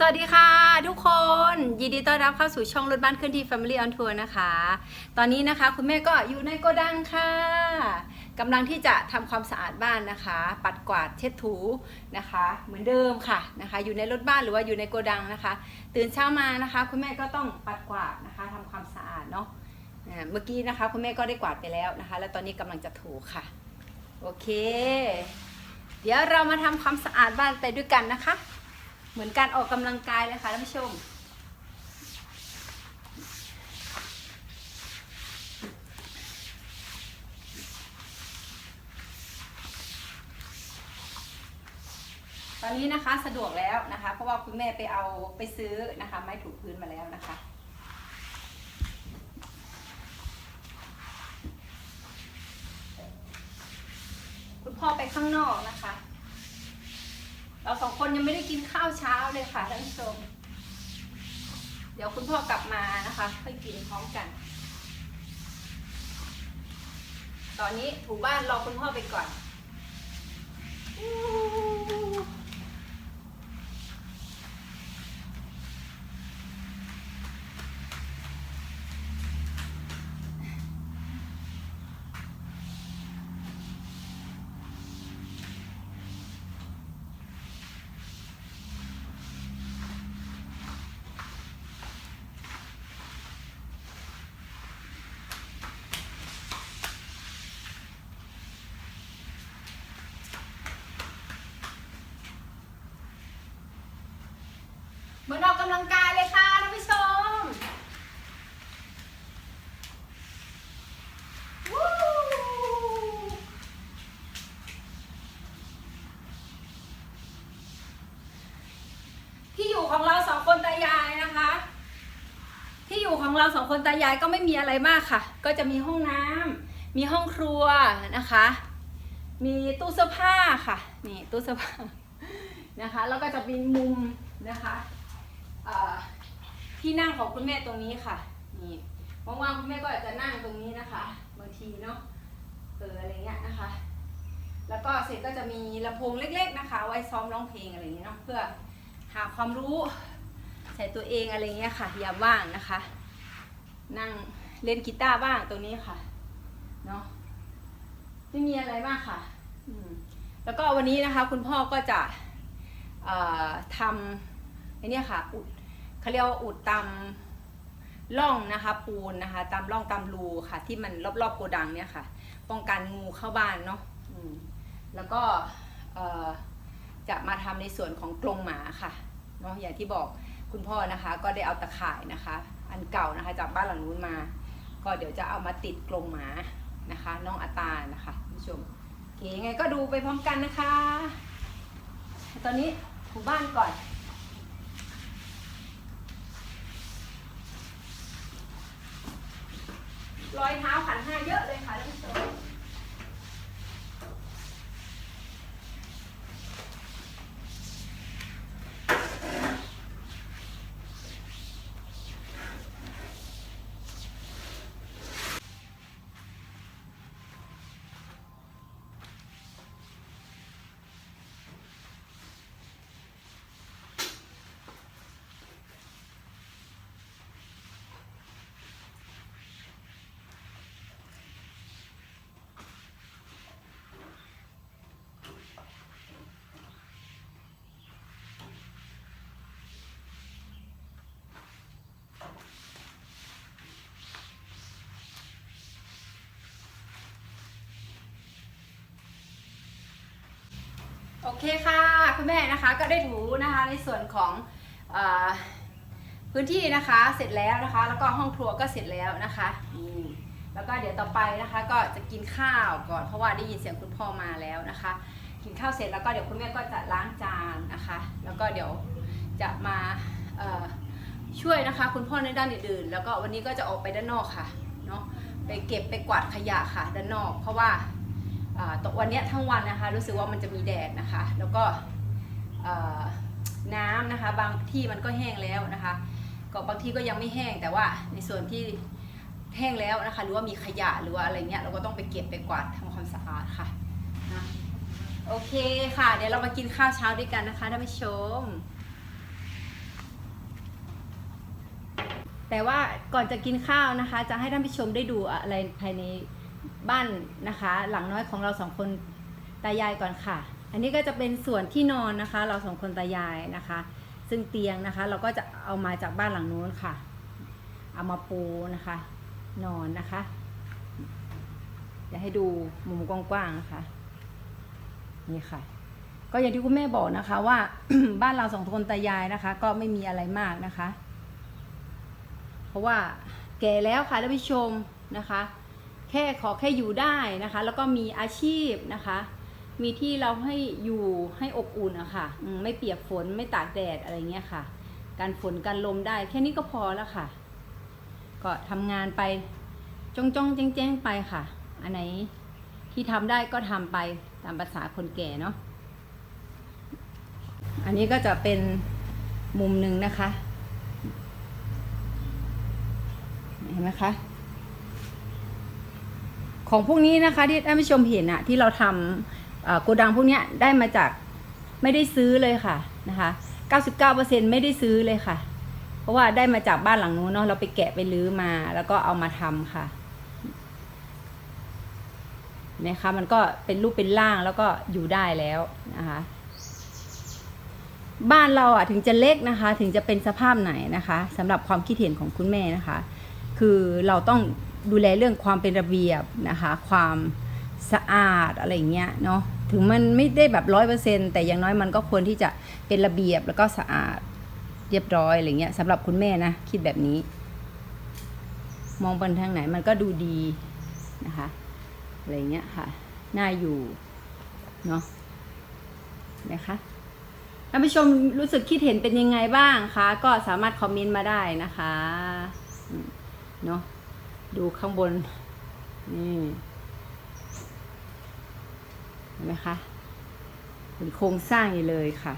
สวัสดีค่ะทุกคน ยินดีต้อนรับเข้าสู่ช่องรถบ้านเคลื่อนที่ Family on Tour นะคะ ตอนนี้นะคะคุณแม่ก็อยู่ในโกดังค่ะกำลังที่จะทำความสะอาดบ้านนะคะ ปัดกวาดเช็ดถูนะคะ เหมือนเดิมค่ะนะคะ อยู่ในรถบ้านหรือว่าอยู่ในโกดังนะคะ ตื่นเช้ามานะคะ คุณแม่ก็ต้องปัดกวาดนะคะทำความสะอาดเนาะเมื่อกี้นะคะ คุณแม่ก็ได้กวาดไปแล้วนะคะ แล้วตอนนี้กำลังจะถูค่ะ โอเค เดี๋ยวเรามาทำความสะอาดบ้านไปด้วยกันนะคะ เหมือนการออกกำลังกายเลยค่ะท่านผู้ชม ตอนนี้นะคะสะดวกแล้วนะคะ เพราะว่าคุณแม่ไปเอาไปซื้อนะคะ ไม้ถูพื้นมาแล้วนะคะคุณพ่อไปข้างนอกนะคะ เราสองคนยังไม่ได้กินข้าวเช้าเลยค่ะท่านผู้ชม เดี๋ยวคุณพ่อกลับมานะคะค่อยกินพร้อมกัน ตอนนี้ถูบ้านรอคุณพ่อไปก่อน เหมือนออ กำลังกายเลยค่ะท่านผู้ชมที่อยู่ของเราสองคนตายายนะคะ ที่อยู่ของเราสองคนตายายก็ไม่มีอะไรมากค่ะ ก็จะมีห้องน้ำมีห้องครัวนะคะ มีตู้เสื้อผ้าค่ะนี่ตู้เสื้อผ้านะคะ แล้วก็จะมีมุมนะคะ ที่นั่งของคุณแม่ตรงนี้ค่ะ นี่ว่างๆคุณแม่ก็อาจจะนั่งตรงนี้นะคะ บางทีเนาะ เอออะไรเงี้ยนะคะ แล้วก็เสร็จก็จะมีลำโพงเล็ก ๆนะคะ ไว้ซ้อมร้องเพลงอะไรเงี้ยเนาะ เพื่อหาความรู้ใส่ตัวเองอะไรเงี้ยค่ะ ยามว่างนะคะ นั่งเล่นกีตาร์บ้างตรงนี้ค่ะ เนาะ ไม่มีอะไรมากค่ะ อืมแล้วก็วันนี้นะคะ คุณพ่อก็จะทำไอเนี่ยค่ะอุด เขาเรียกว่าอุดตามร่องนะคะปูนนะคะ ตามร่องตามรูค่ะ ที่มันรอบๆโกดังเนี่ยค่ะ ป้องกันงูเข้าบ้านเนาะแล้วก็จะมาทำในส่วนของกรงหมาค่ะเนาะอย่างที่บอกคุณพ่อนะคะ ก็ได้เอาตะข่ายนะคะ อันเก่านะคะจากบ้านหลังนู้นมา ก็เดี๋ยวจะเอามาติดกรงหมานะคะ น้องอาตานะคะคุณผู้ชมโอเคยังไงก็ดูไปพร้อมกันนะคะ ตอนนี้ถูบ้านก่อน รอยเท้าขันห้าเยอะ โอเคค่ะคุณแม่นะคะก็ได้ถูนะคะในส่วนของอพื้นที่นะคะเสร็จแล้วนะคะ แล้วก็ห้องครัวก็เสร็จแล้วนะคะนี่แล้วก็เดี๋ยวต่อไปนะคะ ก็จะกินข้าวก่อนเพราะว่าได้ยินเสียงคุณพ่อมาแล้วนะคะ กินข้าวเสร็จแล้วก็เดี๋ยวคุณแม่ก็จะล้างจานนะคะ แล้วก็เดี๋ยวจะมาช่วยนะคะ คุณพ่อในด้านอื่นๆ แล้วก็วันนี้ก็จะออกไปด้านนอกค่ะเนาะไปเก็บไปกวาดขยะค่ะด้านนอก เพราะว่า ตกวันนี้ทั้งวันนะคะ รู้สึกว่ามันจะมีแดดนะคะ แล้วก็น้ำนะคะ บางที่มันก็แห้งแล้วนะคะ ก็บางที่ก็ยังไม่แห้งแต่ว่าในส่วนที่แห้งแล้วนะคะ หรือว่ามีขยะหรือว่าอะไรเงี้ยเราก็ต้องไปเก็บไปกวาดทำความสะอาดค่ะนะโอเคค่ะ เดี๋ยวเรามากินข้าวเช้าด้วยกันนะคะท่านผู้ชม แต่ว่าก่อนจะกินข้าวนะคะ จะให้ท่านผู้ชมได้ดูอะไรภายใน บ้านนะคะ หลังน้อยของเราสองคนตายายก่อนค่ะ อันนี้ก็จะเป็นส่วนที่นอนนะคะ เราสองคนตายายนะคะ ซึ่งเตียงนะคะ เราก็จะเอามาจากบ้านหลังนู้นค่ะ เอามาปูนะคะ นอนนะคะเดี๋ยวให้ดูมุมกว้างๆนะคะนี่ค่ะ ก็อย่างที่คุณแม่บอกนะคะว่า บ้านเราสองคนตายายนะคะ ก็ไม่มีอะไรมากนะคะ เพราะว่าแก่แล้วค่ะท่านผู้ชมนะคะ แค่ขอแค่อยู่ได้นะคะ แล้วก็มีอาชีพนะคะ มีที่เราให้อยู่ให้อบอุ่นอะค่ะไม่เปียกฝนไม่ตากแดดอะไรเงี้ยค่ะ การฝนการลมได้แค่นี้ก็พอแล้วค่ะ ก็ทำงานไปจ้องจ้องแจ้งแจ้งไปค่ะ อันไหนที่ทำได้ก็ทำไปตามภาษาคนแก่เนาะอันนี้ก็จะเป็นมุมหนึ่งนะคะ เห็นไหมคะ ของพวกนี้นะคะที่ท่านผู้ชมเห็นอะที่เราทำโกดังพวกนี้ได้มาจากไม่ได้ซื้อเลยค่ะนะคะ99%ไม่ได้ซื้อเลยค่ะ เพราะว่าได้มาจากบ้านหลังนู้นเนาะเราไปแกะไปรื้อมา แล้วก็เอามาทำค่ะนะคะมันก็เป็นรูปเป็นร่างแล้วก็อยู่ได้แล้วนะคะบ้านเราอะถึงจะเล็กนะคะ ถึงจะเป็นสภาพไหนนะคะสำหรับความคิดเห็นของคุณแม่นะคะ คือเราต้อง ดูแลเรื่องความเป็นระเบียบนะคะ ความสะอาดอะไรเงี้ยเนาะถึงมันไม่ได้แบบร้อยเปอร์เซ็นแต่อย่างน้อยมันก็ควรที่จะเป็นระเบียบแล้วก็สะอาดเรียบร้อยอะไรเงี้ยสำหรับคุณแม่นะ คิดแบบนี้ มองไปทางไหนมันก็ดูดีนะคะอะไรเงี้ยค่ะน่าอยู่เนาะนะคะท่านผู้ชมรู้สึกคิดเห็นเป็นยังไงบ้างคะ ก็สามารถคอมเมนต์มาได้นะคะเนาะ ดูข้างบน นี่เห็นไหมคะเป็นโครงสร้างอยู่เลยค่ะ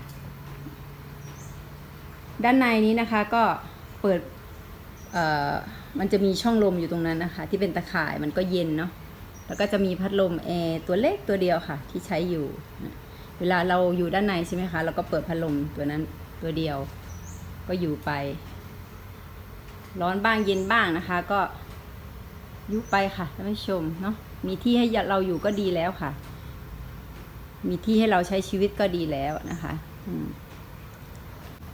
ด้านในนี้นะคะก็เปิดเอ่อมันจะมีช่องลมอยู่ตรงนั้นนะคะ ที่เป็นตะข่ายมันก็เย็นเนาะแล้วก็จะมีพัดลมแอร์ตัวเล็กตัวเดียวค่ะ ที่ใช้อยู่ เวลาเราอยู่ด้านในใช่ไหมคะ เราก็เปิดพัดลมตัวนั้นตัวเดียว ก็อยู่ไป ร้อนบ้างเย็นบ้างนะคะ ก็ ยุไปค่ะท่านผู้ชมเนาะมีที่ให้เราอยู่ก็ดีแล้วค่ะ มีที่ให้เราใช้ชีวิตก็ดีแล้วนะคะ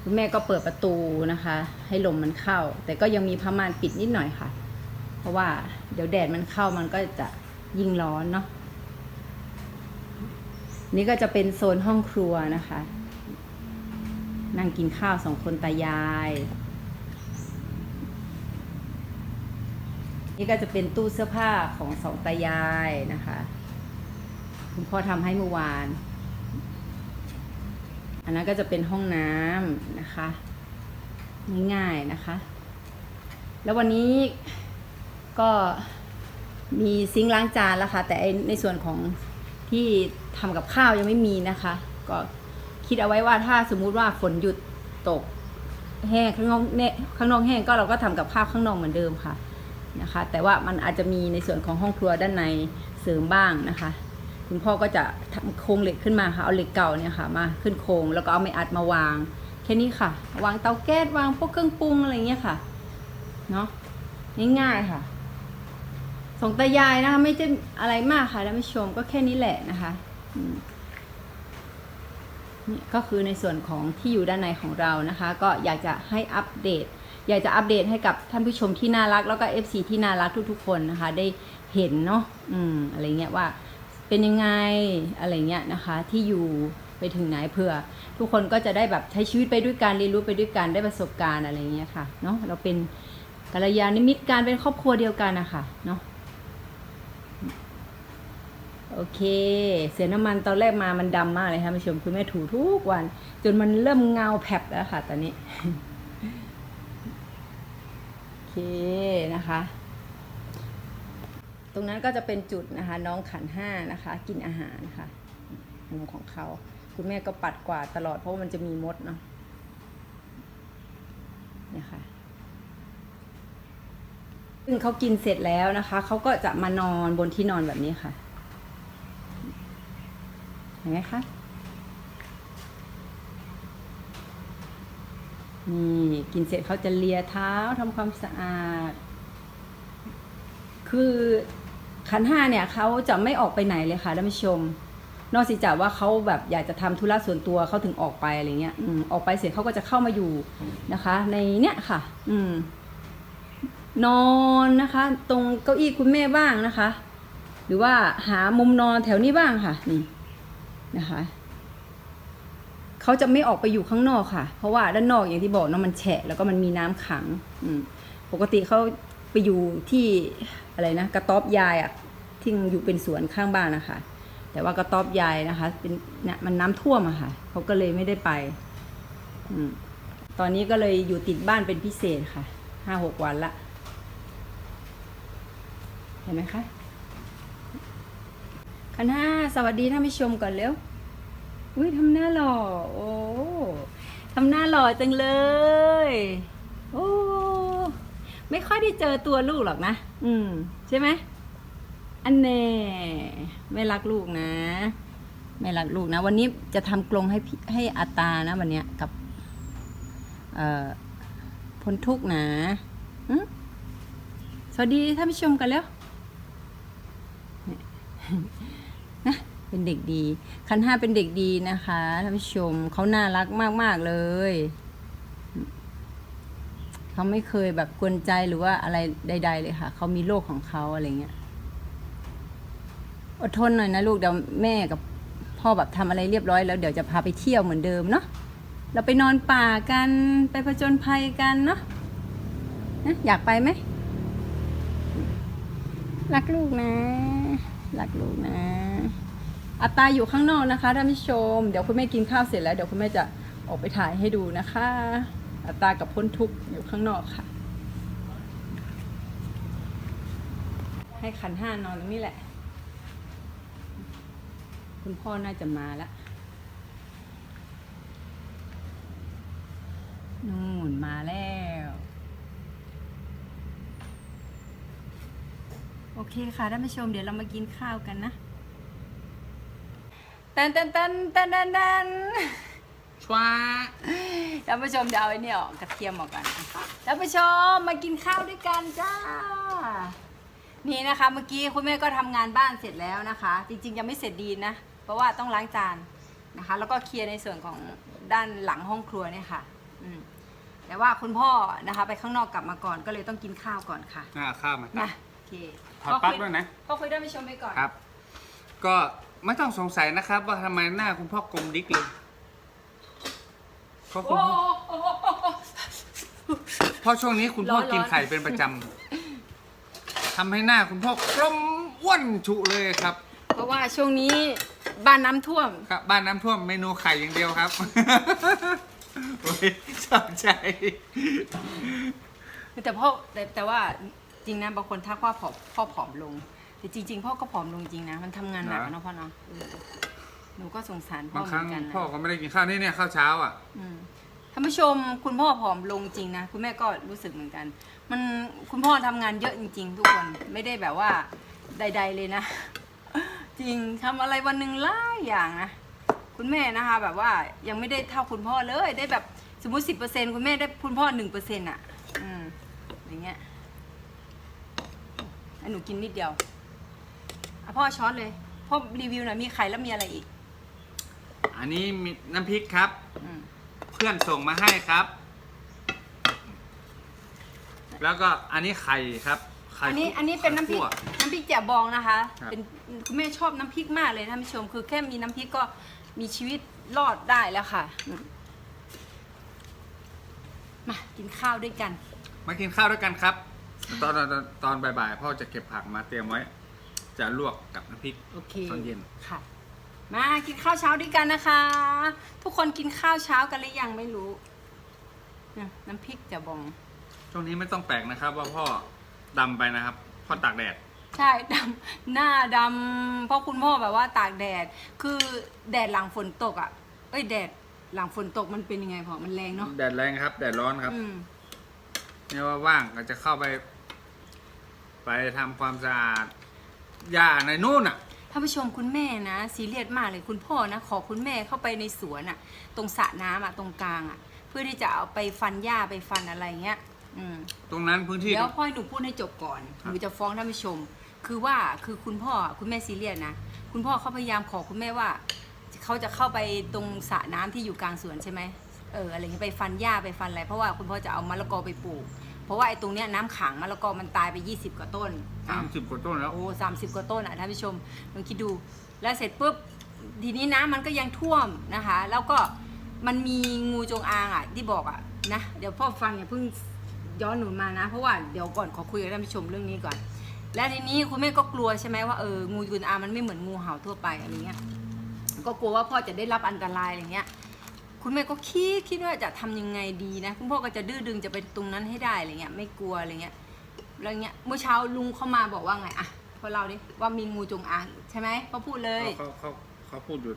คุณแม่ก็เปิดประตูนะคะ ให้ลมมันเข้า แต่ก็ยังมีผ้าม่านปิดนิดหน่อยค่ะ เพราะว่าเดี๋ยวแดดมันเข้ามันก็จะยิ่งร้อนเนาะนี่ก็จะเป็นโซนห้องครัวนะคะ นั่งกินข้าวสองคนตายาย นี่ก็จะเป็นตู้เสื้อผ้าของสองตายายนะคะ คุณพ่อทำให้เมื่อวาน อันนั้นก็จะเป็นห้องน้ำนะคะ ง่ายๆนะคะ แล้ววันนี้ก็มีซิงค์ล้างจานแล้วค่ะ แต่ในส่วนของที่ทำกับข้าวยังไม่มีนะคะ ก็คิดเอาไว้ว่าถ้าสมมุติว่าฝนหยุดตก แห้งข้างนอกเนข้างนอกแห้งก็เราก็ทำกับข้าวข้างนอกเหมือนเดิมค่ะ นะคะ แต่ว่ามันอาจจะมีในส่วนของห้องครัวด้านในเสริมบ้างนะคะ คุณพ่อก็จะทำโครงเหล็กขึ้นมาค่ะเอาเหล็กเก่าเนี่ยค่ะมาขึ้นโครงแล้วก็เอาไม้อัดมาวางแค่นี้ค่ะ วางเตาแก๊สวางพวกเครื่องปรุงอะไรเงี้ยค่ะเนาะง่ายๆค่ะสองตายายนะคะไม่ใช่อะไรมากค่ะท่านผู้ชมก็แค่นี้แหละนะคะนี่ก็คือในส่วนของที่อยู่ด้านในของเรานะคะ ก็อยากจะให้อัปเดต อยากจะอัปเดตให้กับท่านผู้ชมที่น่ารัก แล้วก็ FC ที่น่ารักทุกๆคนนะคะ ได้เห็นเนาะอืมอะไรเงี้ยว่าเป็นยังไงอะไรเงี้ยนะคะ ที่อยู่ไปถึงไหนเผื่อ ทุกคนก็จะได้แบบใช้ชีวิตไปด้วยกันเรียนรู้ไปด้วยกันได้ประสบการณ์อะไรเงี้ยค่ะเนาะเราเป็นกัลยาณมิตรการเป็นครอบครัวเดียวกันนะคะเนาะโอเค เสียน้ำมันตอนแรกมามันดำมากเลยค่ะผู้ชมคุณแม่ถูทุกวัน จนมันเริ่มเงาแผบแล้วค่ะ ตอนนี้ นะคะ ตรงนั้นก็จะเป็นจุดนะคะ น้องขันห้านะคะ กินอาหารค่ะมุมของเขา คุณแม่ก็ปัดกวาดตลอดเพราะมันจะมีมดเนาะเนี่ยค่ะซึ่งเขากินเสร็จแล้วนะคะเขาก็จะมานอนบนที่นอนแบบนี้ค่ะเห็นไหมคะ นี่กินเสร็จเขาจะเลียเท้าทำความสะอาด คือขันห้าเนี่ยเขาจะไม่ออกไปไหนเลยค่ะท่านผู้ชม นอกจากว่าเขาแบบอยากจะทำธุระส่วนตัวเขาถึงออกไปอะไรเงี้ยอืมออกไปเสร็จเขาก็จะเข้ามาอยู่นะคะ ในเนี้ยค่ะ อืม นอนนะคะ ตรงเก้าอี้คุณแม่บ้างนะคะ หรือว่าหามุมนอนแถวนี้บ้างค่ะ นี่นะคะ เขาจะไม่ออกไปอยู่ข้างนอกค่ะ เพราะว่าด้านนอกอย่างที่บอกเนาะมันแฉะแล้วก็มันมีน้ำขังอืปกติเขาไปอยู่ที่อะไรนะกระต๊อบยายอะที่อยู่เป็นสวนข้างบ้านนะคะ แต่ว่ากระต๊อบยายนะคะ เป็นเนี่ยมันน้ำท่วมอะค่ะเขาก็เลยไม่ได้ไปอืตอนนี้ก็เลยอยู่ติดบ้านเป็นพิเศษค่ะห้าหกวันละเห็นไหมคะคันห้าสวัสดีท่านผู้ชมก่อนเร็ว อุ้ยทำหน้าหล่อ โอ้ทำหน้าหล่อจังเลย โอ้ไม่ค่อยได้เจอตัวลูกหรอกนะ อืม ใช่ไหม อันแน่ไม่รักลูกนะ ไม่รักลูกนะ วันนี้จะทำกรงให้พี่ให้อาตานะ วันเนี้ยกับ เอ่อพ้นทุกข์นะหึสวัสดีท่านผู้ชมกันแล้วนะ เป็นเด็กดี คันห้าเป็นเด็กดีนะคะท่านผู้ชมเขาน่ารักมาก ๆ เลยเขาไม่เคยแบบกวนใจหรือว่าอะไรใด ๆ เลยค่ะเขามีโลกของเขาอะไรเงี้ยอดทนหน่อยนะลูกเดี๋ยวแม่กับพ่อแบบทำอะไรเรียบร้อยแล้วเดี๋ยวจะพาไปเที่ยวเหมือนเดิมเนาะเราไปนอนป่ากันไปผจญภัยกันเนาะนะอยากไปไหมรักลูกนะ รักลูกนะ อัตตาอยู่ข้างนอกนะคะท่านผู้ชม เดี๋ยวคุณแม่กินข้าวเสร็จแล้วเดี๋ยวคุณแม่จะออกไปถ่ายให้ดูนะคะ อัตตากับพ้นทุกอยู่ข้างนอกค่ะ ให้ขันห้านอนตรงนี้แหละ คุณพ่อน่าจะมาแล้วนู่นมาแล้ว โอเคค่ะท่านผู้ชมเดี๋ยวเรามากินข้าวกันนะ ตันตันตันตันตันตันชวาท่านผู้ชมเดี๋ยวเอาไอ้นี่ออกกระเทียมออกกันท่านผู้ชมมากินข้าวด้วยกันจ้า นี่นะคะเมื่อกี้คุณแม่ก็ทำงานบ้านเสร็จแล้วนะคะ จริงๆยังไม่เสร็จดีนะ เพราะว่าต้องล้างจานนะคะ แล้วก็เคลียร์ในส่วนของด้านหลังห้องครัวเนี่ยค่ะอืมแต่ว่าคุณพ่อนะคะ ไปข้างนอกกลับมาก่อนก็เลยต้องกินข้าวก่อนค่ะ หน้าข้าวมาครันะบโอเคถอดปลั๊กด้วยนะ พ่อคุยท่านผู้ชมไปก่อน ครับ ก็ ไม่ต้องสงสัยนะครับ ว่าทำไมหน้าคุณพ่อกลมดิกเลยเพราะคุโอ้ณพ่อโหโอ้โหโอ้โห เพราะช่วงนี้คุณพ่อร้อนๆ กินไข่เป็นประจำทำให้หน้าคุณพ่อกลมอ้วนฉุเลยครับ เพราะว่าช่วงนี้บ้านน้ำท่วม ครับบ้านน้ำท่วมเมนูไข่อย่างเดียวครับ โอ้ยชอบใจ แต่พ่อแต่แต่ว่าจริงนะบางคนทักว่าผอมพ่อผอมลง แต่จริง ๆ พ่อก็ผอมลงจริงนะ มันทำงานหนักอะเนาะพ่อเนาะเออหนูก็สงสารพ่อบางเหคมืรั้องนกันนะพ่อก็ไม่ได้กินข้าวนี่เนี่ยข้าวเช้าอะอืมท่านผู้ชมคุณพ่อผอมลงจริงนะ คุณแม่ก็รู้สึกเหมือนกัน มันคุณพ่อทำงานเยอะจริง ๆ ทุกคนไม่ได้แบบว่าใด ๆ เลยนะ จริงทำอะไรวันหนึ่งหลายอย่างนะ คุณแม่นะคะ แบบว่ายังไม่ได้เท่าคุณพ่อเลยได้แบบสมมติสิบเปอร์เซ็นคุณแม่ได้คุณพ่อหนึ่งเปอร์เซ็นต์อะ อืมอย่างเงี้ยให้หนูกินนิดเดียว อะพ่อช้อนเลยพ่อรีวิวหน่อยมีไข่แล้วมีอะไรอีกอันนี้มีน้ำพริกครับ อืมเพื่อนส่งมาให้ครับ แล้วก็อันนี้ไข่ครับไข่อันนี้อันนี้เป็นน้ำพริกคั่ว น้ำพริกแจ่วบองนะคะ ครับ เป็นคุณแม่ชอบน้ำพริกมากเลยท่านผู้ชม คือแค่มีน้ำพริกก็มีชีวิตรอดได้แล้วค่ะอืมมากินข้าวด้วยกัน มากินข้าวด้วยกันครับ ตอนตอนตอนบ่ายๆพ่อจะเก็บผักมาเตรียมไว้ จะลวกกับน้ำพริกโอเคตอนเย็นค่ะ มากินข้าวเช้าด้วยกันนะคะ ทุกคนกินข้าวเช้ากันหรือยังไม่รู้เนี่ยน้ำพริกแจ่วบอง ช่วงนี้ไม่ต้องแปลกนะครับ ว่าพ่อดำไปนะครับ พ่อตากแดด ใช่ดำหน้าดำเพราะคุณพ่อแบบว่าตากแดด คือแดดหลังฝนตกอะ เอ้ยแดดหลังฝนตกมันเป็นยังไงพอมันแรงเนาะแดดแรงครับ แดดร้อนครับอืมเนี่ยว่าว่างก็จะเข้าไป ไปทำความสะอาด หญ้าในนู่นอะ ท่านผู้ชมคุณแม่นะซีเรียสมากเลยคุณพ่อนะ ขอคุณแม่เข้าไปในสวนอะตรงสระน้ำอะตรงกลางอะเพื่อที่จะเอาไปฟันหญ้าไปฟันอะไรเงี้ย อืม ตรงนั้นพื้นที่ เดี๋ยวพ่อให้หนูพูดให้จบก่อนคหรับนูจะฟ้องท่านผู้ชม คือว่าคือคุณพ่อคุณแม่ซีเรียสนะ คุณพ่อเขาพยายามขอคุณแม่ว่าเขาจะเข้าไปตรงสระน้ำที่อยู่กลางสวนใช่ไหมเอออะไรเงี้ยไปฟันหญ้าไปฟันอะไรเพราะว่าคุณพ่อจะเอามะละกอไปปลูก เพราะว่าไอ้ตรงเนี้ยน้ำขังมะละกอมันตายไป 20 กว่าต้นสามสิบกว่าต้นแล้ว โอ้สามสิบกว่าต้นอะท่านผู้ชมลองคิดดู แล้วเสร็จปุ๊บทีนี้น้ำมันก็ยังท่วมนะคะ แล้วก็มันมีงูจงอางอะที่บอกอะนะเดี๋ยวพ่อฟังอย่าเพิ่งย้อนหนูมานะ เพราะว่าเดี๋ยวก่อนขอคุยกับท่านผู้ชมเรื่องนี้ก่อน แล้วทีนี้คุณแม่ก็กลัวใช่ไหมว่าเอองูจงอางมันไม่เหมือนงูเห่าทั่วไปอะไรเงี้ยก็กลัวว่าพ่อจะได้รับอันตรายอะไรเงี้ย คุณแม่ก็คิดคิดว่าจะทำยังไงดีนะ คุณพ่อก็จะดื้อดึงจะไปตรงนั้นให้ได้อะไรเงี้ยไม่กลัวอะไรเงี้ยแล้วเงี้ยเมื่อเช้าลุงเข้ามาบอกว่าไงอะพอเราดิว่ามีงูจงอางใช่ไหมเขาพูดเลยเขาเขาเขาพูดอยู่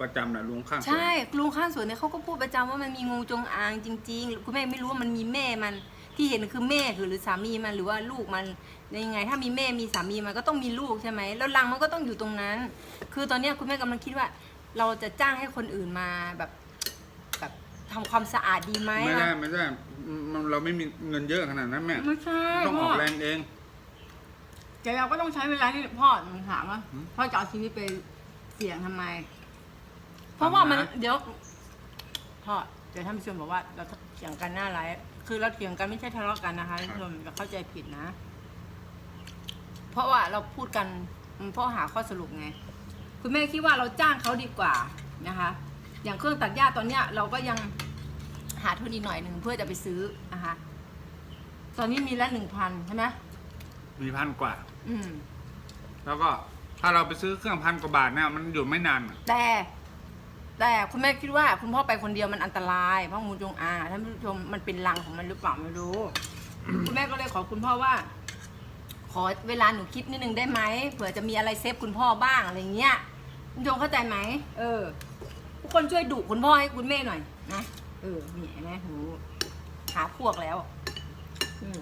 ประจำนะลุงข้างสวนใช่ลุงข้างสวนเนี่ยเขาก็พูดประจำว่ามันมีงูจงอางจริง ๆ คุณแม่ไม่รู้ว่ามันมีแม่มันที่เห็นคือแม่คือหรือสามีมันหรือว่าลูกมันยังไง ถ้ามีแม่มีสามีมันก็ต้องมีลูกใช่ไหมแล้วรังมันก็ต้องอยู่ตรงนั้น คือตอนเนี้ยคุณแม่กำลังคิดว่า เราจะจ้างให้คนอื่นมาแบบแบบ ทำความสะอาดดีไหมไม่ได้วะไม่ได้มันเราไม่มีเงินเยอะขนาดนั้นแม่ ไม่ใช่ต้องอพ่ออกแรงเองแต่เราก็ต้องใช้เวลาที่พ่อหนูถามว่าหืม พ่อจะเอาชีวิตไปเสี่ยงทำไม เพราะว่ามันทำนะเดี๋ยวพ่อเดี๋ยวท่านผู้ชมบอกว่าเราเถียงกันหน้าไลฟ์คือเราเถียงกันไม่ใช่ทะเลาะกันนะคะท่านผู้ชมอย่าเข้าใจผิดนะ เพราะว่าเราพูดกันมันเพ่อหาข้อสรุปไง คุณแม่คิดว่าเราจ้างเขาดีกว่านะคะ อย่างเครื่องตัดหญ้าตอนเนี้ยเราก็ยังหาทุนอีกหน่อยหนึ่งเพื่อจะไปซื้อนะคะ ตอนนี้มีละหนึ่งพันใช่ไหมมีพันกว่า อืม แล้วก็ถ้าเราไปซื้อเครื่องพันกว่าบาทเนี่ยมันอยู่ไม่นานอะแต่ แต่คุณแม่คิดว่าคุณพ่อไปคนเดียวมันอันตราย เพราะงูจงอางท่านผู้ชมมันเป็นรังของมันหรือเปล่าไม่รู้ คุณแม่ก็เลยขอคุณพ่อว่า ขอเวลาหนูคิดนิดนึงได้ไหมเผื่อจะมีอะไรเซฟคุณพ่อบ้างอะไรเงี้ยคุณผู้ชมเข้าใจไหมเออ ทุกคนช่วยดุคุณพ่อให้คุณแม่หน่อยนะเออนี่เห็นไหมหนูหาพวกแล้วอืม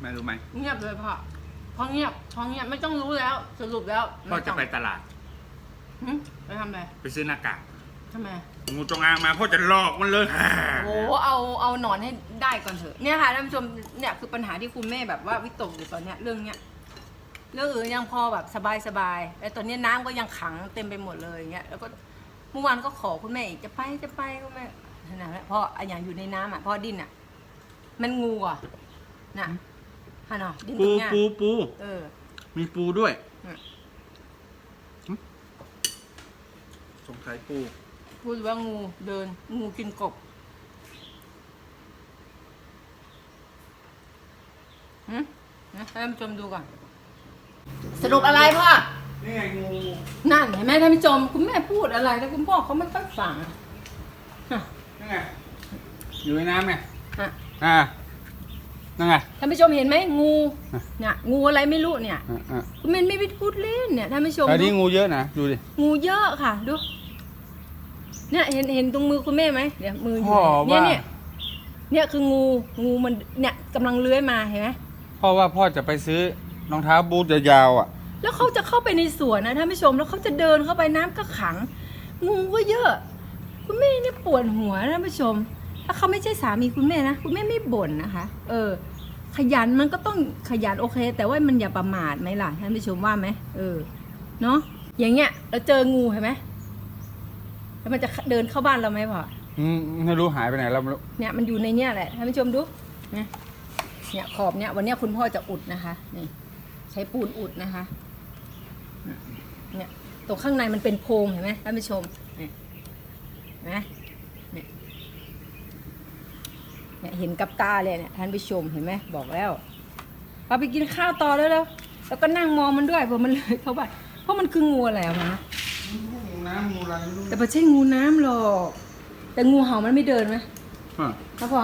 แม่รู้ไหมเงียบเลยพ่อพอเงียบพอเงียบไม่ต้องรู้แล้ว สรุปแล้วพ่อจะไปม่ต้งตลาดหึไปทำอะไรไปซื้อหน้ากากทำไม งูจงอางมาพ่อจะหลอกมันเลยโอ้เอาเอาหนอนให้ได้ก่อนเถอะเนี่ยค่ะท่านผู้ชมเนี่ยคือปัญหาที่คุณแม่แบบว่าวิตกอยู่ตอนเนี้ยเรื่องเนี้ย เรื่องอื่นยังพอแบบสบายสบายแต่ตอนนี้น้ำก็ยังขังเต็มไปหมดเลยอย่างเงี้ยแล้วก็เมื่อวานก็ขอคุณแม่อีกจะไปจะไปคุณแม่นั่นแหละเพราะไอ้อย่างอยู่ในน้ำอะเพราะดินอะ มันงูอะน่ะฮะเนาะดินตปูรงเนี้ยปูปู เออ มีปูด้วย อืมหึสงสัยปู พูดว่างูเดิน งูกินกบหืมนะให้ท่านผู้ชมดูก่อน สรุปอะไรพ่อ นี่ไงงูนั่นเห็นไหมท่านผู้ชมคุณแม่พูดอะไรแล้วคุณพ่อเขาไม่ค่อยฟังฮะนี่ไงอยู่ในน้ำไงฮะอ่านั่นไง ท่านผู้ชมเห็นไหมงูฮะเนี่ยงูอะไรไม่รู้เนี่ยอ่าอ่าคุณแม่ไม่ไปพูดเล่นเนี่ยท่านผู้ชมอันนี้ดูงูเยอะนะดูดิ งูเยอะค่ะดูเนี่ยเห็นเห็นตรงมือคุณแม่ไหมเดี๋ยวมืออยู่พ่อเนี่ยว่า เนี่ยเนี่ยคืองูงูมันเนี่ยกำลังเลื้อยมาเห็นไหมพ่อว่าพ่อจะไปซื้อ รองเท้าบูทยาวๆอะ แล้วเขาจะเข้าไปในสวนนะท่านผู้ชมแล้วเขาจะเดินเข้าไปน้ำก็ขัง งูก็เยอะ คุณแม่เนี่ยปวดหัวนะท่านผู้ชม ถ้าเขาไม่ใช่สามีคุณแม่นะคุณแม่ไม่บ่นนะคะ เออ ขยันมันก็ต้องขยันโอเค แต่ว่ามันอย่าประมาทไหมล่ะท่านผู้ชมว่าไหมเออเนาะอย่างเงี้ยเราเจองูเห็นไหมแล้วมันจะเดินเข้าบ้านเราไหมพ่ออืมไม่รู้หายไปไหนแล้วไม่รู้เนี่ยมันอยู่ในเนี่ยแหละท่านผู้ชมดูเนี่ยเนี่ยขอบเนี่ยวันเนี้ยคุณพ่อจะอุดนะคะนี่ ใช้ปูนอุดนะคะเนี่ยตรงข้างในมันเป็นโพรงเห็นไหมท่านผู้ชมเนี่ยเห็นไหมเนี่ยเนี่ยเห็นกับตาเลยเนี่ยท่านผู้ชมเห็นไหมบอกแล้วเอาไปกินข้าวต่อแล้วแล้วแล้วก็นั่งมองมันด้วยเพราะมันเลยเข้าไปเพราะมันคืองูอะไรอะมะงูน้ำงูอะไรไม่รู้แต่ไม่ใช่งูน้ำหรอกแต่งูเห่ามันไม่เดินไหมอะครับพ่อ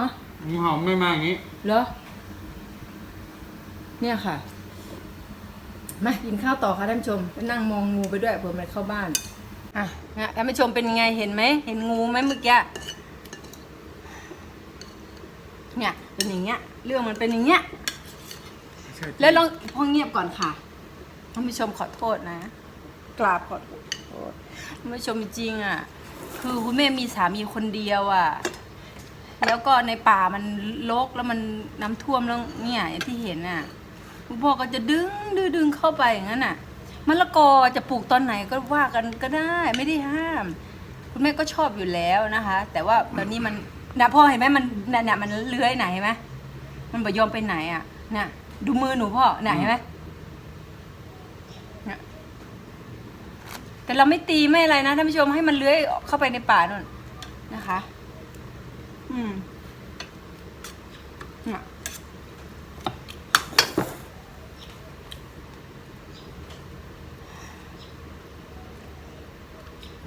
งูเห่าไม่มาอย่างนี้เหรอเนี่ยค่ะ มากินข้าวต่อค่ะท่านผู้ชมไปนั่งมองงูไปด้วยเผื่อมันเข้าบ้านอะนะท่านผู้ชมเป็นไงเห็นไหมเห็นงูไหมเมื่อกี้เนี่ยเป็นอย่างเงี้ย เรื่องมันเป็นอย่างเงี้ยไม่ใช่แล้วลองพอเงียบก่อนค่ะท่านผู้ชมขอโทษนะ กราบขอโทษท่านผู้ชมจริงอะ คือคุณแม่มีสามีคนเดียวอะ่ะ แล้วก็ในป่ามันรกแล้วมันน้ำท่วมแล้วเนี่ยอย่างที่เห็นน่ะ คุณพ่อก็จะดึงดึงดึงเข้าไปอย่างนั้นน่ะมะละกอจะปลูกตอนไหนก็ว่ากันก็ได้ไม่ได้ห้าม คุณแม่ก็ชอบอยู่แล้วนะคะ แต่ว่าตอนนี้มันนะพ่อเห็นไหมมันน่ะน่ะมันเลื้อยไหนเห็นไหมมันไม่ยอมไปไหนอะน่ะดูมือหนูพ่อไหนเห็นไหมน่ะแต่เราไม่ตีไม่อะไรนะท่านผู้ชมให้มันเลื้อยเข้าไปในป่านู่นนะคะ อืม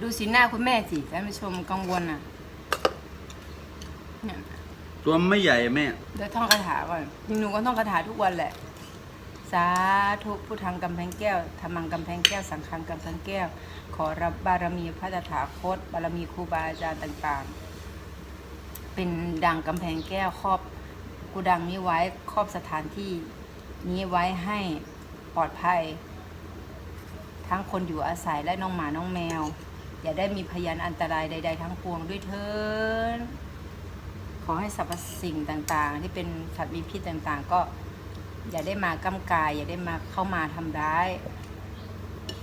ดูสีหน้าคุณแม่สิท่านผู้ชมกังวลอะเนี่ยตัวไม่ใหญ่แม่ เดี๋ยวท่องคาถาก่อนหนูก็ท่องคาถาทุกวันแหละ สาธุพุทธังกำแพงแก้วธรรมังกำแพงแก้ว สังฆังกำแพงแก้ว ขอรับบารมีพระตถาคต บารมีครูบาอาจารย์ต่างๆ เป็นดังกำแพงแก้วครอบกูดังนี้ไว้ครอบสถานที่ นี้ไว้ให้ปลอดภัย ทั้งคนอยู่อาศัยและน้องหมาน้องแมว อย่าได้มีพยานอันตรายใด ๆ ทั้งปวงด้วยเถินขอให้สรรพสิ่งต่างๆ ที่เป็นสัตว์มีพิษต่างๆ ก็อย่าได้มากำกาย อย่าได้มาเข้ามาทำร้าย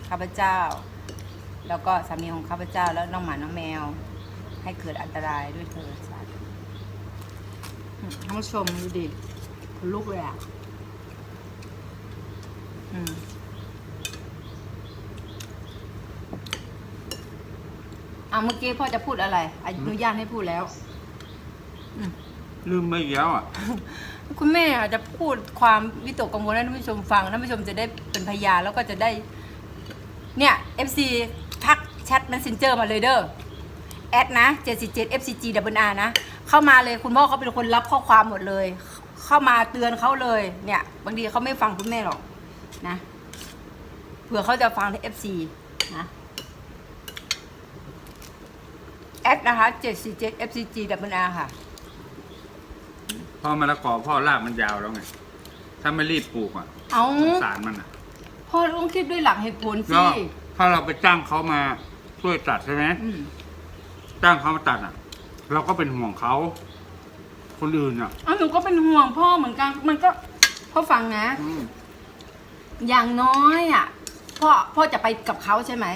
ข้าพเจ้า แล้วก็สามีของข้าพเจ้าแล้วน้องหมาน้องแมว ให้เกิดอันตรายด้วยเถิดสาธุท่านผู้ชมดูดิลุกเลยอะ อืม อาเมื่อกี้พ่อจะพูดอะไรอนุญาตให้พูดแล้ว ลืมไปอีกแล้วอะ คุณแม่อาจจะพูดความวิตกกังวลให้ท่านผู้ชมฟังท่านผู้ชมจะได้เป็นพยานแล้วก็จะได้ เนี่ย FC ทักแชท messenger มาเลยเด้อแอดนะ77 FCG w r นะ เข้ามาเลยคุณพ่อเขาเป็นคนรับข้อความหมดเลย เข้ามาเตือนเขาเลยเนี่ย บางทีเขาไม่ฟังคุณแม่หรอกนะเผื่อเขาจะฟังใน FC นะแอ ดนะคะ77 FCG w r ค่ะ พ่อมะละกอพ่อรากมันยาวแล้วไง ถ้าไม่รีบปลูกอะเอา สงสารมันอะพ่อต้องคิดด้วยหลักเหตุผลแล้สิวถ้าเราไปจ้างเขามาช่วยตัดใช่ไหมอืมจ้างเขามาตัดอะ เราก็เป็นห่วงเขาคนอื่นอะ เอาหนูก็เป็นห่วงพ่อเหมือนกัน มันก็พ่อฟังนะ อืมอย่างน้อยอะ พ่อพ่อจะไปกับเขาใช่ไหม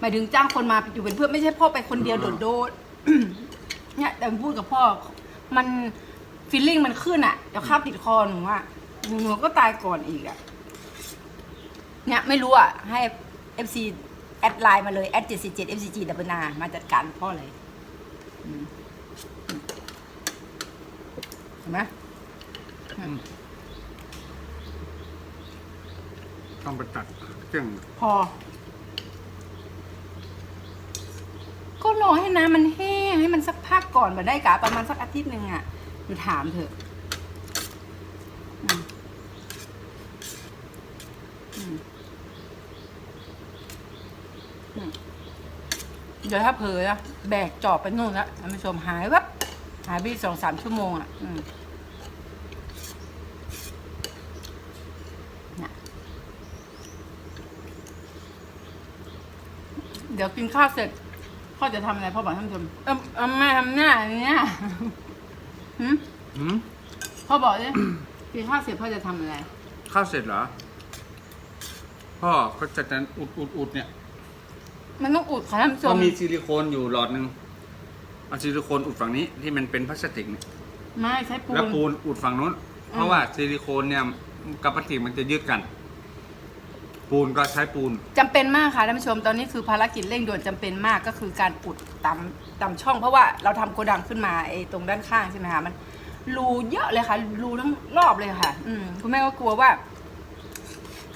หมายถึงจ้างคนมาอยู่เป็นเพื่อนไม่ใช่พ่อไปคนเดียวโดดโดดเนี่ยแต่พูดกับพ่อ มันฟีลลิ่งมันขึ้นอะเดี๋ยวข้าวติดคอหนูอะหนูก็ตายก่อนอีกอะเนี่ยไม่รู้อะให้ FC แอดไลน์มาเลยแอดเจ็ดสี่เจ็ด FCG ดับเบิลนามาจัดการพ่อเลยอืมเห็นไหมต้องไปตัดเครื่องพอ ก็รอให้น้ำมันแห้งให้มันสักพักก่อนมาได้กะประมาณสักอาทิตย์หนึ่งอะหนูถามเถอะเดี๋ยวถ้าเผลอนะแบกจอบไปนู่นแล้วท่านผู้ชมหายวับหายไปสองสามชั่วโมงอะอืมน่ะเดี๋ยวกินข้าวเสร็จ พ่อจะทำอะไรพ่อบอกท่านผู้ชมเออเออแม่ทำหน้าอย่างเนี้ยหืมหืมพ่อบอกเลยกินข้าวเสร็จพ่อจะทำอะไร ข้าวเสร็จเหรอ พ่อก็จะจะอุดอุดอุดเนี่ยมันต้องอุดค่ะท่านผู้ชก็มมีซิลิโคนอยู่หลอดหนึ่งเอาซิลิโคนอุดฝั่งนี้ที่มันเป็นพลาสติกเนี่ยไม่ใช้ปูแล้วนปูนอุดฝั่งนู้น เพราะว่าซิลิโคนเนี่ยกับพลาสติกมันจะยืดกัน ปูนก็ใช้ปูน จำเป็นมากค่ะท่านผู้ชมตอนนี้คือภารกิจเร่งด่วนจำเป็นมากก็คือการอุดตามตามช่อง เพราะว่าเราทำโกดังขึ้นมาไอ้ตรงด้านข้างใช่ไหมคะมันรูเยอะเลยค่ะรูทั้งรอบเลยค่ะ อืมคุณแม่ก็กลัวว่า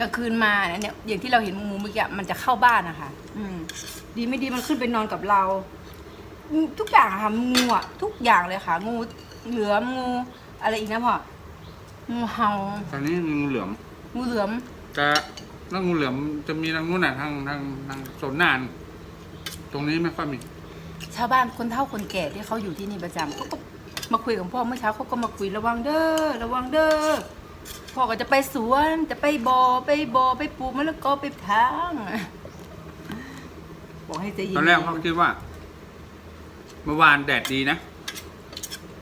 กลางคืนมาเนี่ยอย่างที่เราเห็นงูเมื่อกี้มันจะเข้าบ้านนะคะอืม ดีไม่ดีมันขึ้นไปนอนกับเราอืมทุกอย่างอะค่ะงูอะทุกอย่างเลยค่ะ งูเหลือมงูอะไรอีกนะพ่องูเห่าตอนนี้งูเหลือมงูเหลือม แต่ แล้วงูเหลือมจะมีทางนู้นน่ะทางทางทางโซนหน้าน ตรงนี้ไม่ค่อยมี ชาวบ้านคนเฒ่าคนแก่ที่เขาอยู่ที่นี่ประจำเขาก็มาคุยกับพ่อเมื่อเช้าเขาก็มาคุยระวังเด้อระวังเด้อพ่อก็จะไปสวนจะไปบอ่อไปบอ่อไปปลูกมะละกอไปทางบอกให้ใจเย็นตอนแรกพ่อคิดว่า เมื่อวานแดดดีนะ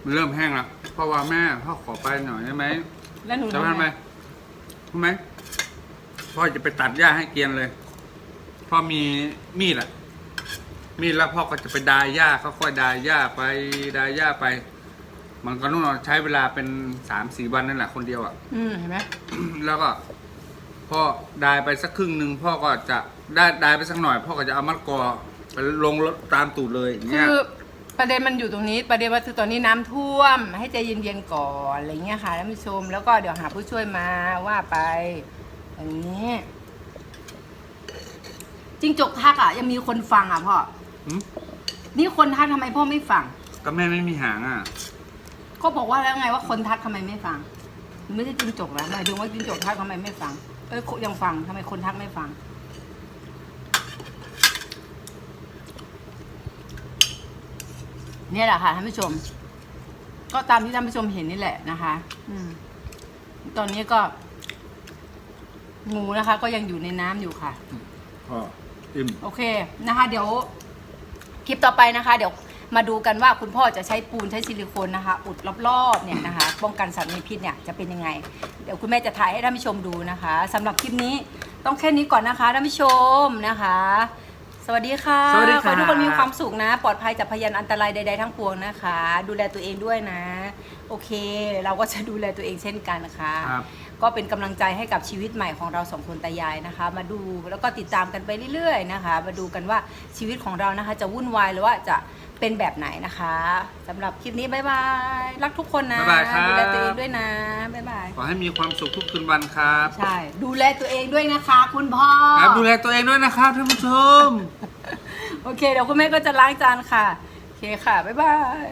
มันเริ่มแห้งแล้วเพราะว่าแม่พ่อขอไปหน่อยได้ไหมแล้วหนูจะทำทำไหมไงทำไหม พ่อจะไปตัดหญ้าให้เกรียนเลย พ่อมีมีดอะมีดแล้วพ่อก็จะไปดายหญ้าค่อยๆดายหญ้าไปดายหญ้าไป มันก็นู่นใช้เวลาเป็นสามสี่วันนั่นแหละคนเดียวอะ อืมเห็นไหมแล้วก็พ่อดายไปสักครึ่งหนึ่งพ่อก็จะได้ดายไปสักหน่อย พ่อก็จะเอามัดกอไปลงรถตามตูดเลยอย่างคืเงี้ย อประเด็นมันอยู่ตรงนี้ ประเด็นว่าคือตอนนี้น้ำท่วม ให้ใจเย็นๆก่อนอะไรเงี้ยค่ะท่านผู้ชมแล้วก็เดี๋ยวหาผู้ช่วยมาว่าไป อย่างนี้จิงจกทักอะ ยังมีคนฟังอะพ่อหืมนี่คนทักทำไมพ่อไม่ฟัง ก็แม่ไม่มีหางอะ ก็บอกว่าแล้วไงว่าคนทักทำไมไม่ฟัง ไม่ใช่จิงจกแล้วหมายถึงว่าจิงจกทักทำไมไม่ฟังเอ้ยยังฟังทำไมคนทักไม่ฟัง เนี่ยแหละค่ะท่านผู้ชม ก็ตามที่ท่านผู้ชมเห็นนี่แหละนะคะ อืม ตอนนี้ก็ งูนะคะ ก็ยังอยู่ในน้ำอยู่ค่ะพ่ออิ่มโอเคนะคะ เดี๋ยวคลิปต่อไปนะคะ เดี๋ยวมาดูกันว่าคุณพ่อจะใช้ปูนใช้ซิลิโคนนะคะ อุดรอบๆเนี่ยนะคะ ป้องกันสัตว์มีพิษเนี่ยจะเป็นยังไง เดี๋ยวคุณแม่จะถ่ายให้ท่านผู้ชมดูนะคะสำหรับคลิปนี้ต้องแค่นี้ก่อนนะคะท่านผู้ชมนะคะ สวัสดีค่ะสวัสดีขอค่ะให้ทุกคนมีความสุขนะ ปลอดภัยจากพยานอันตรายใด ๆ ทั้งปวงนะคะ ดูแลตัวเองด้วยนะ โอเค เราก็จะดูแลตัวเองเช่นกันนะคะ ครับ ก็เป็นกำลังใจให้กับชีวิตใหม่ของเราสองคนตายายนะคะ มาดูแล้วก็ติดตามกันไปเรื่อยๆนะคะ มาดูกันว่าชีวิตของเรานะคะจะวุ่นวายหรือว่าจะเป็นแบบไหนนะคะสำหรับคลิปนี้บ๊ายบาย รักทุกคนนะบ๊ายบายครับ ดูแลตัวเองด้วยนะบ๊ายบายขอให้มีความสุขทุกคืนวันครับใช่ดูแลตัวเองด้วยนะคะ คุณพ่อครับดูแลตัวเองด้วยนะครับท่านผู้ชม โอเคเดี๋ยวคุณแม่ก็จะล้างจานค่ะโอเคค่ะบ๊ายบาย